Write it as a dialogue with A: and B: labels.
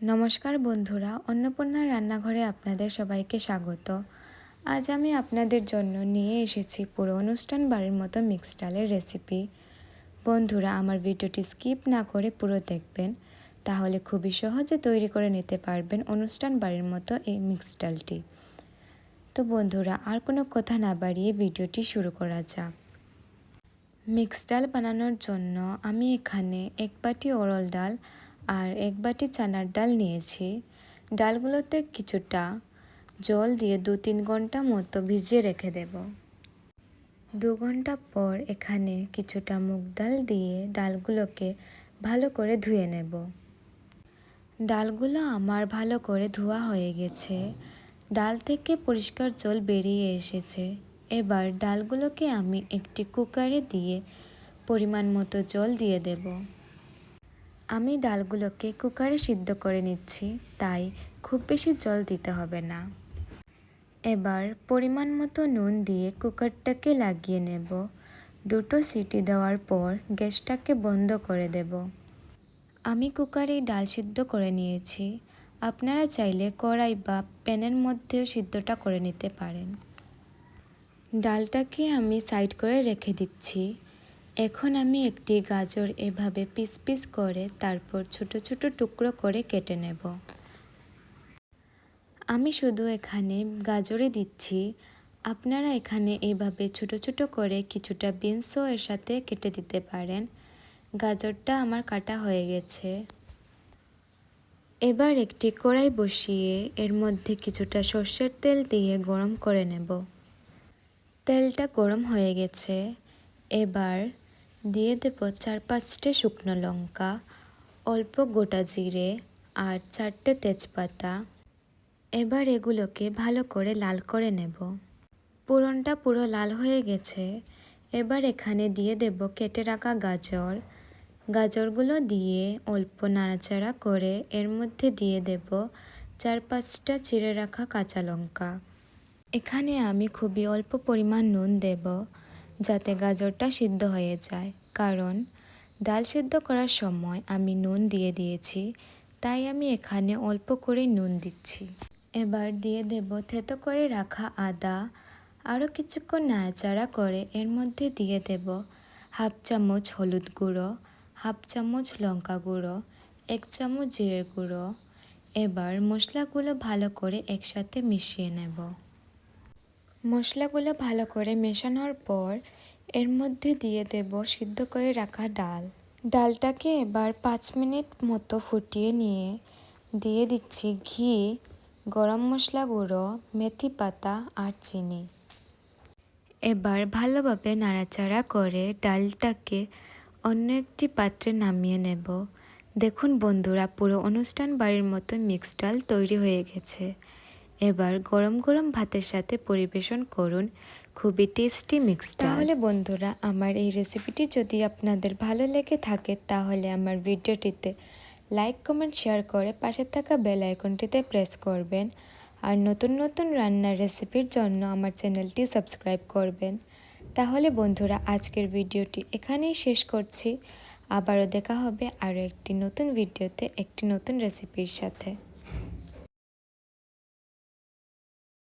A: নমস্কার বন্ধুরা অন্নপূর্ণা রান্নাঘরে আপনাদের সবাইকে স্বাগত। আজ আমি আপনাদের জন্য নিয়ে এসেছি পুরো অনুষ্ঠান বাড়ির মতো মিক্স ডালের রেসিপি বন্ধুরা, আমার ভিডিওটি স্কিপ না করে পুরো দেখবেন, তাহলে খুবই সহজে তৈরি করে নিতে পারবেন অনুষ্ঠান বাড়ির মতো এই মিক্স ডালটি। তো বন্ধুরা, আর কোনো কথা না বাড়িয়ে ভিডিওটি শুরু করা যাক। মিক্স ডাল বানানোর জন্য আমি এখানে এক বাটি ওরল ডাল আর এক বাটি চানার ডাল নিয়েছি। ডালগুলোতে কিছুটা জল দিয়ে দু তিন ঘণ্টা মতো ভিজিয়ে রেখে দেব। দু ঘণ্টা পর এখানে কিছুটা মুগ ডাল দিয়ে ডালগুলোকে ভালো করে ধুয়ে নেব। ডালগুলো আমার ভালো করে ধোয়া হয়ে গেছে। ডাল থেকে পরিষ্কার জল বেরিয়ে এসেছে। এবার ডালগুলোকে আমি একটি কুকারে দিয়ে পরিমাণ মতো জল দিয়ে দেব। আমি ডালগুলোকে কুকারে সিদ্ধ করে নিচ্ছি, তাই খুব বেশি জল দিতে হবে না। এবার পরিমাণ মতো নুন দিয়ে কুকারটাকে লাগিয়ে নেব। দুটো সিটি দেওয়ার পর গ্যাসটাকে বন্ধ করে দেব। আমি কুকারে ডাল সিদ্ধ করে নিয়েছি। আপনারা চাইলে কড়াই বা প্যানের মধ্যেও সিদ্ধটা করে নিতে পারেন। ডালটাকে আমি সাইড করে রেখে দিচ্ছি। এখন আমি একটি গাজর এভাবে পিস পিস করে তারপর ছোট ছোট টুকরো করে কেটে নেব। আমি শুধু এখানে গাজরে দিচ্ছি। আপনারা এখানে এইভাবে ছোট ছোট করে কিছুটা বিনসও এর সাথে কেটে দিতে পারেন। গাজরটা আমার কাটা হয়ে গেছে। এবার একটি কড়াই বসিয়ে এর মধ্যে কিছুটা সর্ষের তেল দিয়ে গরম করে নেব। তেলটা গরম হয়ে গেছে। এবার দিয়ে দেব চার পাঁচটে শুকনো লঙ্কা, অল্প গোটা জিরে আর চারটে তেজপাতা। এবার এগুলোকে ভালো করে লাল করে নেব। পুরনটা পুরো লাল হয়ে গেছে। এবার এখানে দিয়ে দেব কেটে রাখা গাজর। গাজরগুলো দিয়ে অল্প নাড়াচাড়া করে এর মধ্যে দিয়ে দেব চার পাঁচটা চিড়ে রাখা কাঁচা লঙ্কা। এখানে আমি খুবই অল্প পরিমাণ নুন দেব। যাতে গাজরটা সিদ্ধ হয়ে যায়। কারণ, ডাল সিদ্ধ করার সময় আমি নুন দিয়ে দিয়েছি, তাই আমি এখানে অল্প করে নুন দিচ্ছি। এবার দিয়ে দেব থেতো করে রাখা আদা। আরও কিছুক্ষণ নাড়াচাড়া করে এর মধ্যে দিয়ে দেব হাফ চামচ হলুদ গুঁড়ো, হাফ চামচ লঙ্কা গুঁড়ো, এক চামচ জিরের গুঁড়ো। এবার মশলাগুলো ভালো করে একসাথে মিশিয়ে নেব। মশলাগুলো ভালো করে মেশানোর পর এর মধ্যে দিয়ে দেব সিদ্ধ করে রাখা ডাল। ডালটাকে এবার পাঁচ মিনিট মতো ফুটিয়ে নিয়ে দিয়ে দিচ্ছি ঘি, গরম মশলা গুঁড়ো, মেথি পাতা আর চিনি। এবার ভালোভাবে নাড়াচাড়া করে ডালটাকে অন্য একটি পাত্রে নামিয়ে নেব। দেখুন বন্ধুরা, পুরো অনুষ্ঠান বাড়ির মতো মিক্স ডাল তৈরি হয়ে গেছে। এবার গরম গরম ভাতের সাথে পরিবেশন করুন। খুবই টেস্টি মিক্স তাহলে বন্ধুরা, আমার এই রেসিপিটি যদি আপনাদের ভালো লেগে থাকে, তাহলে আমার ভিডিওটিতে লাইক কমেন্ট শেয়ার করে পাশে থাকা বেল আইকনটিতে প্রেস করবেন। আর নতুন নতুন রান্নার রেসিপির জন্য আমার চ্যানেলটি সাবস্ক্রাইব করবেন। তাহলে বন্ধুরা, আজকের ভিডিওটি এখানেই শেষ করছি। আবারও দেখা হবে আরও একটি নতুন ভিডিওতে একটি নতুন রেসিপির সাথে।